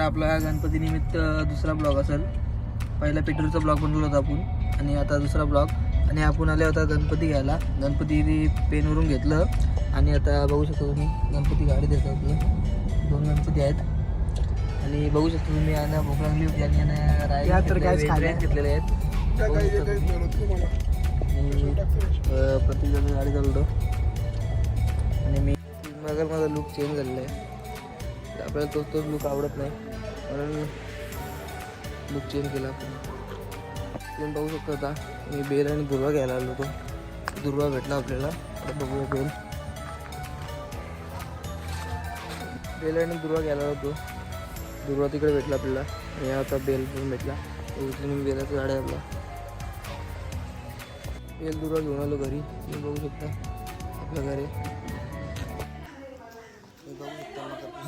आपला गणपती निमित्त दुसरा ब्लॉग असेल. पहिला पेट्रोलचा ब्लॉग बनवला होता आपण. आणि आता दुसरा ब्लॉग. आणि आपण आले होता गणपती घ्यायला. गणपती पेनवरून घेतलं. आणि आता बघू शकता तुम्ही गणपती गाडी देतात आपलं. दोन गणपती आहेत. आणि बघू शकता तुम्ही यांना भूक लागली होती आणि यांना घेतलेले आहेत. आणि प्रत्येक जण गाडी चालवतो. आणि मी मगर माझा लुक चेंज झालेला आहे. आपल्याला तोच तोच लुक आवडत नाही. म्हणून लुक चेंज केला आपण. तुम्ही बघू शकता आता मी बेल आणि दुर्वा घ्यायला आलो होतो. दुर्वा भेटला आपल्याला. आता बघूया बेल. बेल आणि दुर्वा घ्यायला होतो. दुर्वा तिकडे भेटला आपल्याला. आणि आता बेल पण भेटला. बेलाचं बेलाचा झाड आहे आपला. बेल दुर्वा घेऊन आलो घरी. तुम्ही बघू शकता. आपल्या घरी.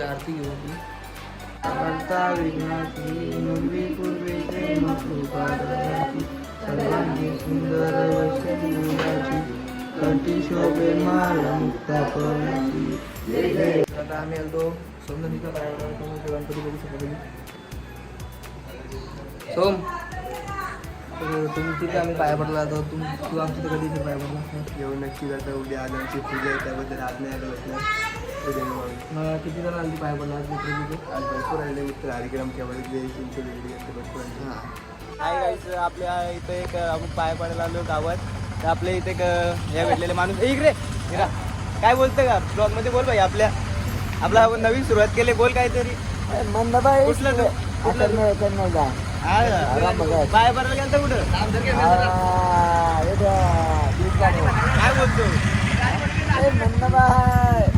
गणपतीची आरती घेऊ करता विघ्नाची मुरली सुंदर वैष्णवी कंठी शोभे माळ मुक्ता आता आम्ही आलो समजा पायावर. तुम्ही गणपती बघू शकतो तुम्ही? सोम तर तुम्ही तिथे आम्ही पाया पडला तर तुम तू आमच्या तिथे कधी इथे पाया पडला? येऊ नक्की आता उद्या आजांची पूजा आहे त्याबद्दल आज नाही आलं किती जण आली पाया पडला? आज भरपूर आले मित्र. चिंचोली भरपूर आले हां. हाय आपल्या इथे एक आपण पाय पडायला आलो गावात. तर आपल्या इथे एक हे भेटलेले माणूस इकडे! इरा काय बोलतं का? ब्लॉगमध्ये बोल भाई आपल्या आपला आपण नवीन सुरुवात केली. बोल काहीतरी. कुठलं तू? कुठलं तू? हा. का? पाय पडायला गेलं तर कुठं काय बोलतो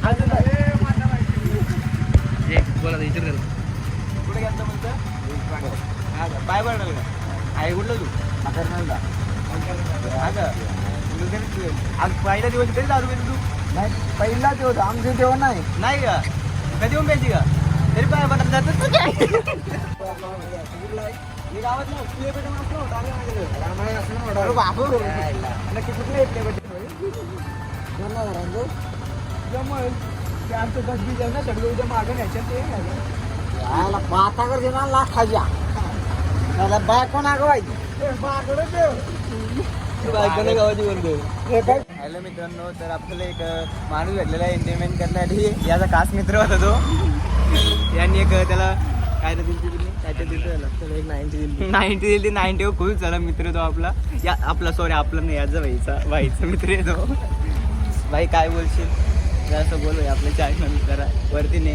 अजून जे बोला विचार कर कुठे गेलं बोलतं हा का? पाय पडायला का? आहे कुठलं तू? आज पहिला दिवस कधी दारू पितो तू? पहिला ते होता आमचे तेव्हा नाही. नाही का? कधी येऊन प्यायची का? तरी पाय पडत जातच काय मी गावात ना पेटे माहिती अरे बाबू. नक्की कुठले पेटे ते आमचं दस बीज आहे ना सगळे उद्या मागं न्यायच्या ते न्यायचं. माता देणार लाख खाजा त्याला बायको नागवायची. बायकोने गावाची बोलतो हॅलो मित्रांनो तर आपल्याला एक अं, माणूस भेटलेला आहे एंटरटेनमेंट करण्यासाठी. याचा खास मित्र होता तो. यांनी एक अं, त्याला काय तर दिली दिली काय तर दिलं त्याला? त्याला एक नाईन्टी दिली नाईन्टी दिली नाईन्टी खूप झाला मित्र तो आपला. या आपला सॉरी आपला नाही याचा भाईचा भाईचा मित्र आहे तो. भाई काय बोलशील? जरासं बोल आपल्या चॅनल करा. वरती ने.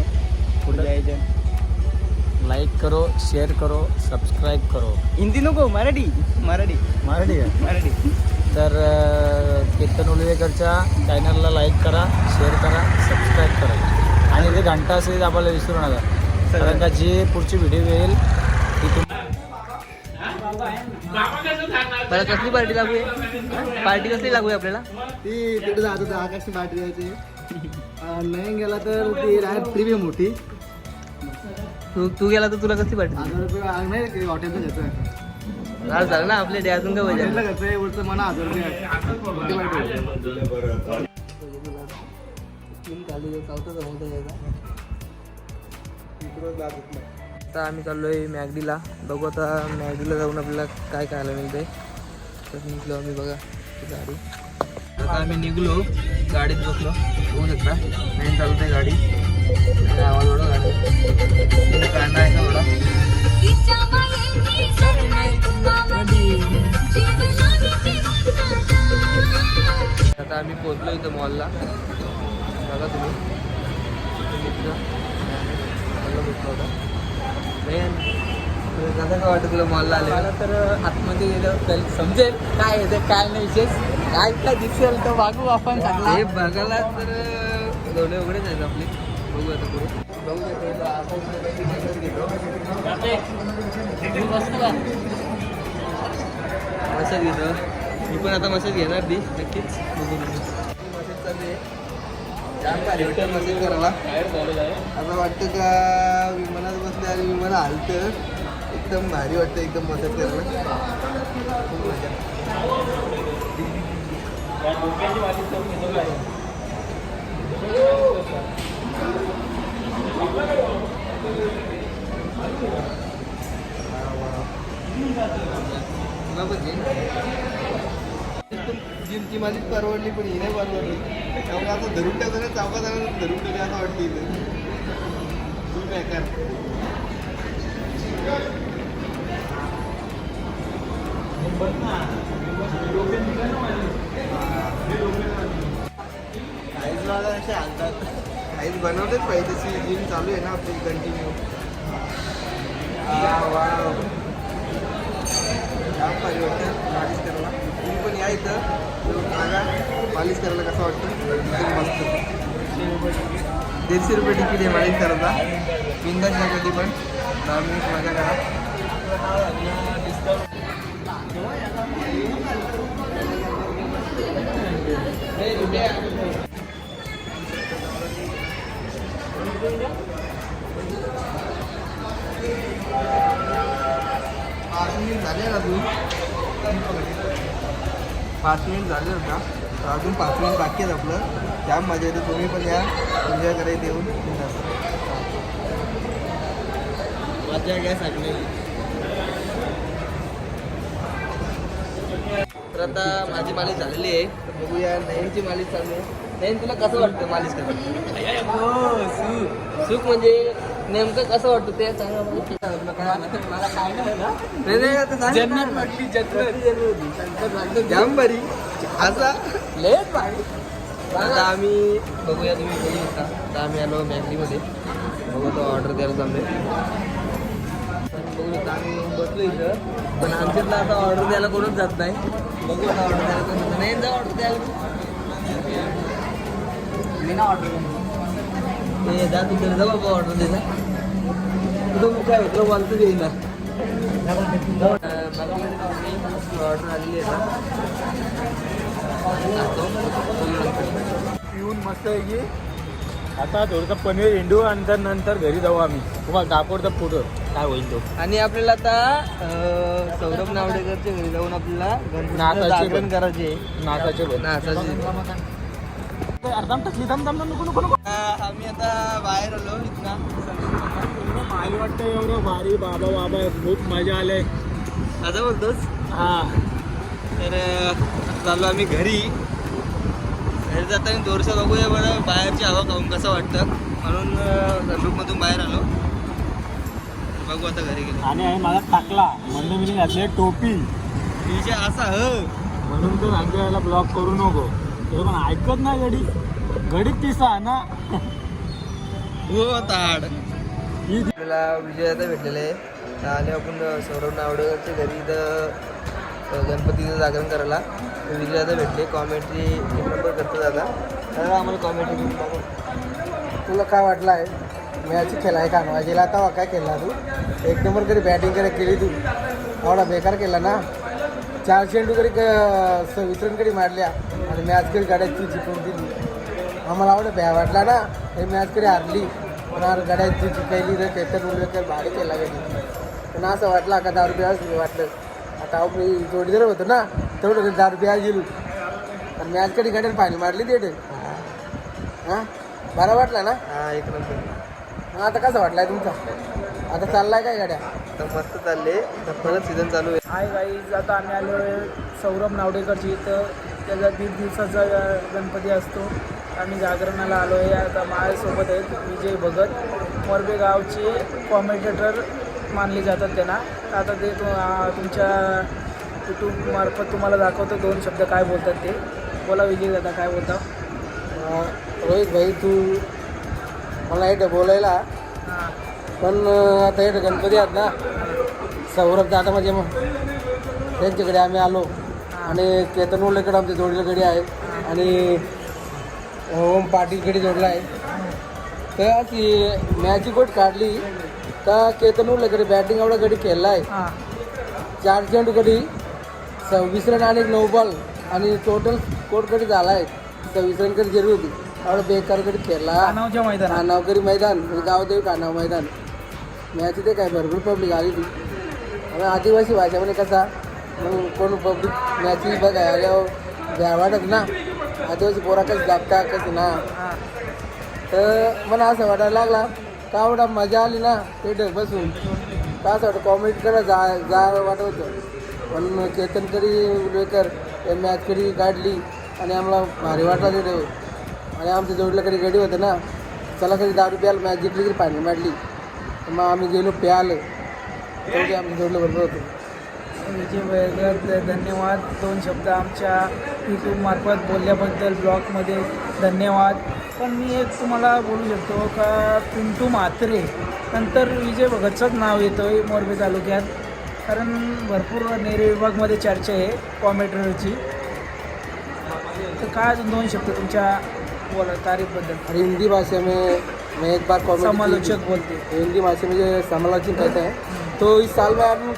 पुढे जायचं. लाईक करो शेअर करो सबस्क्राईब करो. हिंदी नको मराठी. मराठी. मराठी आहे. मराठी. तर कीर्तन उलवेकरच्या चॅनलला लाईक करा शेअर करा सबस्क्राईब करा. आणि जे घंटा असेल आपल्याला विसरू नका. कारण का जी पुढची व्हिडिओ येईल ती तुम मला कसली पार्टी लागू आहे? पार्टी कसली लागू आहे आपल्याला? ती तिकडे जात होतं आकाशची पार्टी द्यायची. नाही गेला तर ती राहत प्रीमियम मोठी. तू तू गेला तर तुला कसली पार्टी हजार रुपये नाही हॉटेलचं घ्यायचं आज झालं ना आपले डे अजून काय हॉटेलला घ्यायचं एवढचं म्हणा हजार रुपये यायचा आता आम्ही चाललोय मॅगडीला. बघू आता मॅगडीला जाऊन आपल्याला काय खायला मिळते तर निघलो आम्ही बघा ती गाडी. आता आम्ही निघलो गाडीत बसलो. बघू शकता मेन चालत आहे गाडी. आणि आवाज एवढा गाडी. कांदा आहे ना एवढा? आता आम्ही पोचलो इथं मॉलला बघा तुम्ही. कसं काय वाटतं तुला मॉलला आले मला तर आतमध्ये गेलं समजेल. काय आहे ते काय नाही विशेष. काय काय दिसेल तर वागू आपण हे बघायला तर डोळे उघडेच आहेत आपले. बघू आता आपण मसाज घेतो. मी पण आता मसाज घेणार दी नक्कीच. बघू मसाज चालू आहे. जाम भारी वाटतं मसाज करायला. असं वाटतं का विमानात बसले आणि विमान हलतं एकदम भारी वाटतं एकदम मसाज करायला. खूप मजा. तुला पण घे. जिमची माझी परवडली पण ही नाही परवडली. त्यामुळे आता धरून ठेवतो ना चौकात जाणार धरून टाकले असं वाटते इथं. तू बेकार काहीच मला असे आणतात. काहीच बनवलेच पाहिजे तशी जिम चालू आहे ना आपली कंटिन्यू जाम भारी मालिश करायला. तुम्ही पण या इथं. येऊन मालिश करायला कसं वाटतं. मस्त. दीडशे रुपये तिकीट आहे मालिश करायला. बिंदा या कधी पण. दहा मिनिट मजा करा. पाच मिनिट झाले ना अजून. पाच मिनिट झाले होता तर अजून पाच मिनिट बाकी आहेत आपलं. त्या मजा येते. तुम्ही पण या. एन्जॉय करायला येऊन. मजा घ्या सगळे. तर आता माझी मालिश झालेली आहे. तर बघूया नयनची मालिश चालू आहे. नयन तुला कसं वाटतं मालिश हो सुख म्हणजे नेमकं कसं वाटतं ते सांगा मला. नाही, नाही, आता. जाम बरी असा. लेट आता आम्ही बघूया तुम्ही बघू शकता आता आम्ही आलो मॅगडीमध्ये बघू तो ऑर्डर द्यायला आम्ही बसलो इथं. पण आमच्यातला आता ऑर्डर द्यायला कोणच जात नाही. बघू आता ऑर्डर द्यायला कोण जात नाही. जा ऑर्डर द्यायला मी ना ऑर्डर ते जा तू तरी जा बाबा ऑर्डर द्यायला. तुझं मग काय होतं बोलतो येईल ना. ऑर्डर आलेली आहे येऊन मस्त आहे की? आता थोडंसं पनीर हिंडू आणि तर नंतर घरी जाऊ आम्ही. तुम्हाला दाखवतो फोटो. काय होईल तो. आणि आपल्याला आता अं, सौरभ नावडेकरच्या घरी जाऊन आपल्याला गणपतीचं नाचाची पण. करायचे. नाचाचे बघ. नाचाची अर्धाम टाकली दम दम नको नको नको. आम्ही आता बाहेर आलो इथनं. भारी वाटतं एवढं भारी. बाबा बाबा खूप मजा आले असं बोलतोस? हा. तर अं, चाललो आम्ही घरी. जाताना दोरशा बघूया बरं बाहेरची हवा खाऊन कसं वाटतं. म्हणून सनरूपमधून बाहेर आलो. बघू आता घरी गेलो. आणि आहे मला टाकला. म्हणून मी घातली टोपी. विषय असा ह. म्हणून तर सांगतो याला ब्लॉक करू नको. ते पण ऐकत नाही गडी गडीत तिसा ना. हो ताड. ही विजय आता भेटलेले आहे. तर आले आपण सौरभ नावडेकरच्या घरी. इथं अ, गणपतीचं जागरण करायला. विजय आता भेटले. कॉमेंट्री एक नंबर करतो दादा. दादा आम्हाला कॉमेंट्री तुला काय वाटलं आहे मॅच खेळाय का गेला आता काय केला तू? एक नंबर करी बॅटिंग करे केली तू? एवढा बेकार केला ना? चार चेंडू करी वितरण करी मारल्या? आणि मॅच करी गाड्याची जिंकून दिली? आम्हाला आवडं भ्या वाटला ना? हे मॅच करी हारली? पण आज गाड्याची जिंकायली रे केतन उलवेकर भारी केला गेली पण असं वाटलं का दहा रुपये वाटलं? आता आपण जोडीदार होतो ना तेवढं दहा रुपया गेलो. आणि मॅच कधी गाड्यात पाणी मारली देते हां? बरा वाटला ना? हा एक नंबर. आता कसा वाटलाय तुमचा? आता चाललाय काय गाड्या? तर मस्त चालले. तर परत सीझन चालू आहे. हाय गाईज आता आम्ही आलो आहे सौरभ नावडेकरची इथं. त्याचा दीड दिवसाचा गणपती असतो. आम्ही जागरणाला आलो आहे. आता माझ्यासोबत आहेत विजय भगत. मोरबे गावचे कॉमेंटेटर मानले जातात त्यांना. आता ते तु- तुमच्या यूट्यूबमार्फत तुम्हाला दाखवतो दोन शब्द काय बोलतात ते. बोला विजय दादा काय बोलता? रोहित भाई तू मला इथं बोलायला. पण आता इथं गणपती आहेत ना सौरभ दादा म्हणजे मग त्यांच्याकडे आम्ही आलो. आणि केतन उल्लेकडे आमच्या जोडीला गडी आहे आणि ओम पाटीलकडे जोडला आहे. तर अशी मॅच गोट काढली. बॅटिंग एवढा गडी खेळला आहे चार चेंडू गडी सव्वीस रन आणि नऊ बॉल आणि टोटल स्कोर गडी झाला आहे सव्वीस रन कधी जरी होती. एवढा बेकार गडी खेळला मैदानात. कानावकरी मैदान म्हणजे गावदेवी कानाव मैदान. मॅच ते काय भरपूर पब्लिक आली ती आणि आदिवासी भाषेमध्ये कसा. मग कोण पब्लिक मॅच बघाय आल्यावर भ्या वाटत ना. आदिवासी पोरा कसं दाबता कसं ना. तर मला असं वाटायला लागला का एवढा मजा आली ना थिएटर बसून? का असं वाटतं कॉमेडी करा जा जा वाटत होतं? पण केतनकरी उलवेकर मॅच कडी काढली आणि आम्हाला भारी वाटला तिथे आणि आमच्या जोडीला कधी गडी होतं ना चला कधी दारू प्यायला मॅच जिंकली तरी पाणी मांडली मग आम्ही गेलो प्यायला. तेवढी आम्ही जोडलं बरोबर होतं. विजय वैगत धन्यवाद. दोन शब्द आमच्या यूट्यूबमार्फत बोलल्याबद्दल ब्लॉगमध्ये धन्यवाद. पण मी एक तुम्हाला बोलू शकतो का पिंटू म्हात्रे नंतर विजय भगतचंच नाव येतं आहे मोरबी तालुक्यात. कारण भरपूर नेरे विभागमध्ये चर्चा आहे कॉमेंट्रीची तर काय अजून दोन शब्द तुमच्या बोला तारीफबद्दल और हिंदी भाषा में मैं एक बार कॉमेडी समालोचक बोलते. हिंदी भाषा में जो समालोचन कहते हैं तो इस साल में हम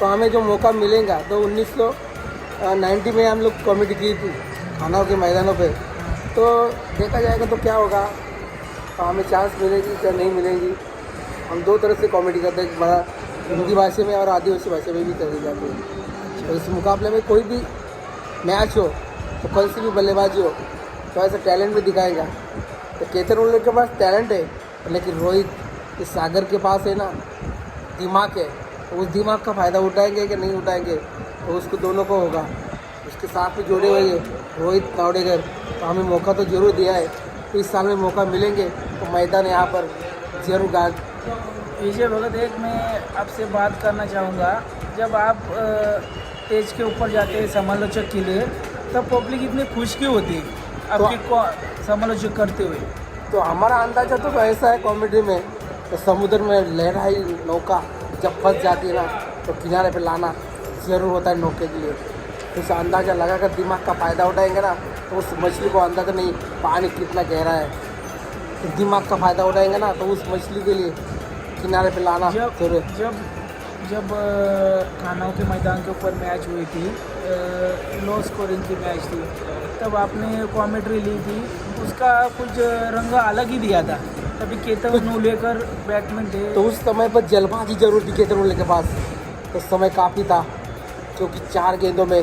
तो हमें जो मौका मिलेगा तो उन्नीस सौ नाइन्टी में हम लोग कॉमेडी की थी खानाओं के मैदानों पे। तो देखा जाएगा तो क्या होगा? तो हमें चांस मिलेगी क्या नहीं मिलेगी? हम दो तरह से कॉमेडी करते हैं एक बड़ा हिंदी भाषा में और आदिवासी भाषा में भी करी जाती है। तो इस मुकाबले में कोई भी मैच हो तो कौन सी भी बल्लेबाजी हो तो ऐसा टैलेंट भी दिखाएगा। तो केतन उल्ले के पास टैलेंट है लेकिन रोहित इस सागर के पास है ना दिमाग है। तो उस दिमाग का फ़ायदा उठाएँगे कि नहीं उठाएँगे तो उसको दोनों को होगा। उसके साथ में जुड़े हुए हैं। रोहित नावड़ेकर तो हमें मौका तो ज़रूर दिया है। तो इस साल में मौका मिलेंगे तो मैदान यहाँ पर ज़रूर गा विजय भगत एक मैं आपसे बात करना चाहूँगा। जब आप स्टेज के ऊपर जाते हैं समालोचक के लिए तब पब्लिक इतनी खुश क्यों होती है? आपकी को- समालोचक करते हुए? तो हमारा अंदाज़ा तो ऐसा है कॉमेडी में तो समुद्र में लहराई नौका जब फंस जाती है ना तो किनारे पे लाना ज़रूर होता है नौके के लिए। तो उसे अंदाज़ा लगाकर दिमाग का फ़ायदा उठाएँगे ना तो उस मछली को अंदाज़ा नहीं पानी कितना गहरा है। तो दिमाग का फ़ायदा उठाएँगे ना तो उस मछली के लिए किनारे पे लाना जब जब जब खानाओं के मैदान के ऊपर मैच हुई थी लो स्कोरिंग की मैच थी तब आपने कॉमेंट्री ली थी उसका कुछ रंग अलग ही दिया था। तभी केतन लेकर बैटमैन थे। तो उस समय पर जल्दबाजी ज़रूर थी केतन के पास। तो समय काफ़ी था क्योंकि चार गेंदों में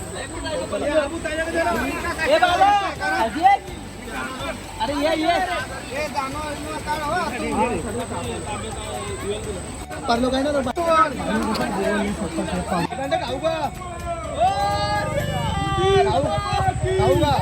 अरे ये ये खाऊ का